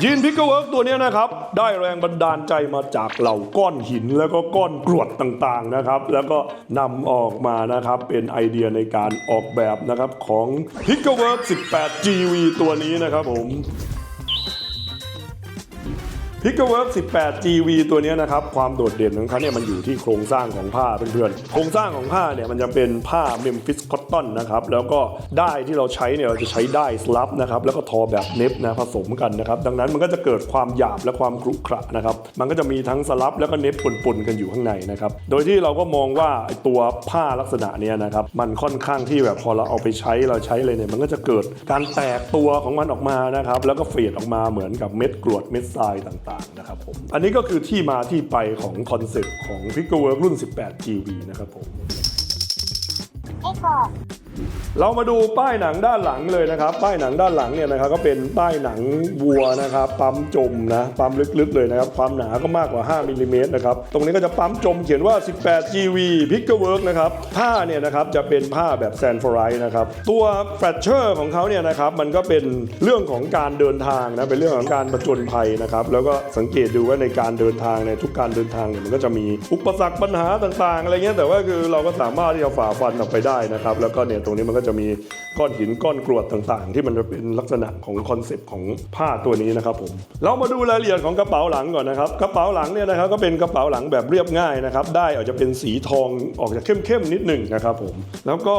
ยีนพิกเกอร์เวิร์กตัวนี้นะครับ ได้แรงบันดาลใจมาจากเหล่าก้อนหินแล้วก็ก้อนกรวดต่างๆนะครับ แล้วก็นำออกมานะครับเป็นไอเดียในการออกแบบนะครับของพิกเกอร์เวิร์ก 18 GV ตัวนี้นะครับผม p i c k w o r k 18 GV ตัวนี้นะครับความโดดเด่นของเขาเนี่ยมันอยู่ที่โครงสร้างของผ้าเพื่อนๆโครงสร้างของผ้าเนี่ยมันจะเป็นผ้า Memphis Cotton นะครับแล้วก็ได้ที่เราใช้เนี่ยเราจะใช้ได้สลับนะครับแล้วก็ทอแบบเน็บนะผสมกันนะครับดังนั้นมันก็จะเกิดความหยาบและความกรุขระนะครับมันก็จะมีทั้งสลับแล้วก็เน็บปนๆกันอยู่ข้างในนะครับโดยที่เราก็มองว่าตัวผ้าลักษณะเนี้ยนะครับมันค่อนข้างที่แบบพอเราเอาไปใช้เราใช้เลยเนี่ยมันก็จะเกิดการแตกตัวของมันออกมานะครับแล้วก็เฟดออกมาเหมือนกับเม็ดกรวดเม็ดทรายต่างๆนะครับผม อันนี้ก็คือที่มาที่ไปของคอนเซ็ปต์ของ p i c k w o r k รุ่น 18 GV นะครับผม Echo เรามาดูป้ายหนังด้านหลังเลยนะครับ ป้ายหนังด้านหลังเนี่ยนะครับก็เป็นป้ายหนังวัวนะครับ ปั๊มจมนะปั๊มลึกๆเลยนะครับ ความหนาก็มากกว่า 5มิลลิเมตรนะครับ ตรงนี้ก็จะปั๊มจมเขียนว่า 18 GV p i c k w o r k นะครับ ผ้าเนี่ยนะครับจะเป็นผ้าแบบแซนฟอร์ไรนะครับ ตัวแฟลชเชอร์ของเขาเนี่ยนะครับมันก็เป็นเรื่องของการเดินทางนะเป็นเรื่องของการประจนภัยนะครับแล้วก็สังเกตดูว่าในการเดินทางในทุกการเดินทางเนี่ยมันก็จะมีอุปสรรคปัญหาต่างๆอะไรเงี้ยแต่ว่าคือเราก็สามารถที่จะฝ่าฟันออกไปได้นะครับแล้วก็เนี่ยตรงนี้มันก็จะมีก้อนหินก้อนกรวดต่างๆ ที่มันจะเป็นลักษณะของคอนเซปต์ของผ้าตัวนี้นะครับผมเรามาดูรายละเอียดของกระเป๋าหลังก่อนนะครับกระเป๋าหลังเนี่ยนะครับก็เป็นกระเป๋าหลังแบบเรียบง่ายนะครับได้อาจจะเป็นสีทองออกจากเข้มๆนิดหนึ่งนะครับผมแล้วก็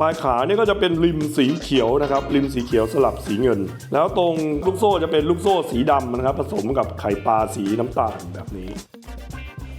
ปลายขาเนี่ยก็จะเป็นริมสีเขียวนะครับริมสีเขียวสลับสีเงิน แล้วตรงลูกโซ่จะเป็นลูกโซ่สีดำนะครับผสมกับไข่ปลาสีน้ำตาลแบบนี้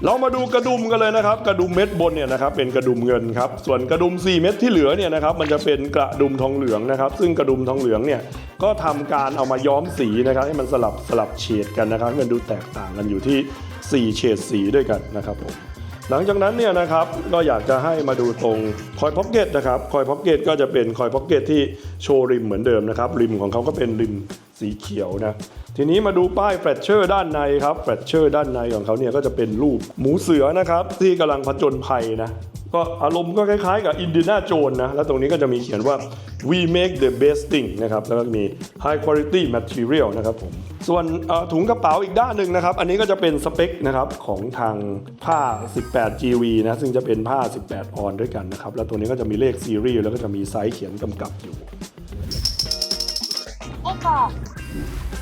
เรามาดูกระดุมกันเลยนะครับ กระดุมเม็ดบนเนี่ยนะครับเป็นกระดุมเงินครับส่วนกระดุม 4 เม็ดที่เหลือเนี่ยนะครับมันจะเป็นกระดุมทองเหลืองนะครับ ซึ่งกระดุมทองเหลืองเนี่ยก็ทำการเอามาย้อมสีนะครับ ให้มันสลับสลับเฉดกันนะครับให้มันดูแตกต่างกันอยู่ที่ 4 เฉดสีด้วยกันนะครับผม หลังจากนั้นเนี่ยนะครับก็อยากจะให้มาดูตรงคอยพ็อกเก็ตนะครับคอยพ็อกเก็ตก็จะเป็นคอยพ็อกเก็ตที่โชว์ริมเหมือนเดิมนะครับริมของเขาก็เป็นริมสีเขียวนะทีนี้มาดูป้ายแฟลชเชอร์ด้านในครับแฟลชเชอร์ด้านในของเขาเนี่ยก็จะเป็นรูปหมูเสือนะครับที่กำลังผจญภัยนะก็อารมณ์ก็คล้ายๆกับอินเดียนาโจนนะแล้วตรงนี้ก็จะมีเขียนว่า we make the best thing นะครับแล้วก็มี high quality material นะครับผม ส่วนเอ่อถุงกระเป๋าอีกด้านหนึ่งนะครับ อันนี้ก็จะเป็นสเปคนะครับของทางผ้า 18 GV นะซึ่งจะเป็นผ้า 18 ออนด้วยกันนะครับ แล้วตัวนี้ก็จะมีเลขซีรีส์แล้วก็จะมีไซส์เขียนกำกับอยู่ Echo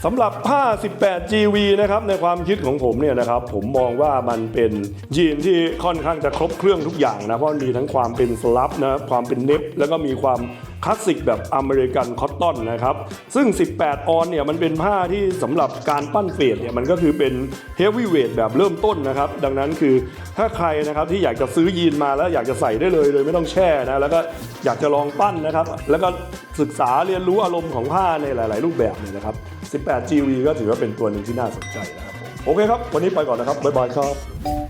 สำหรับผ้า 18 GV นะครับ ในความคิดของผมเนี่ยนะครับ ผมมองว่ามันเป็นยีนที่ค่อนข้างจะครบเครื่องทุกอย่างนะ เพราะมันมีทั้งความเป็นสลับนะ ความเป็นเน็บ แล้วก็มีความ คลาสสิกแบบอเมริกันคอตตอนนะครับ ซึ่ง 18 ออนเนี่ยมันเป็นผ้าที่สำหรับการปั้นเฟดเนี่ยมันก็คือเป็นเฮฟวี่เวทแบบเริ่มต้นนะครับ ดังนั้นคือถ้าใครนะครับที่อยากจะซื้อยีนมาแล้วอยากจะใส่ได้เลยโดยไม่ต้องแช่นะ แล้วก็อยากจะลองปั้นนะครับ แล้วก็ศึกษาเรียนรู้อารมณ์ของผ้าในหลาย ๆ รูปแบบเนี่ยนะครับ 18 GV ก็ถือว่าเป็นตัวหนึ่งที่น่าสนใจนะครับโอเคครับ วันนี้ไปก่อนนะครับบ๊ายบายครับ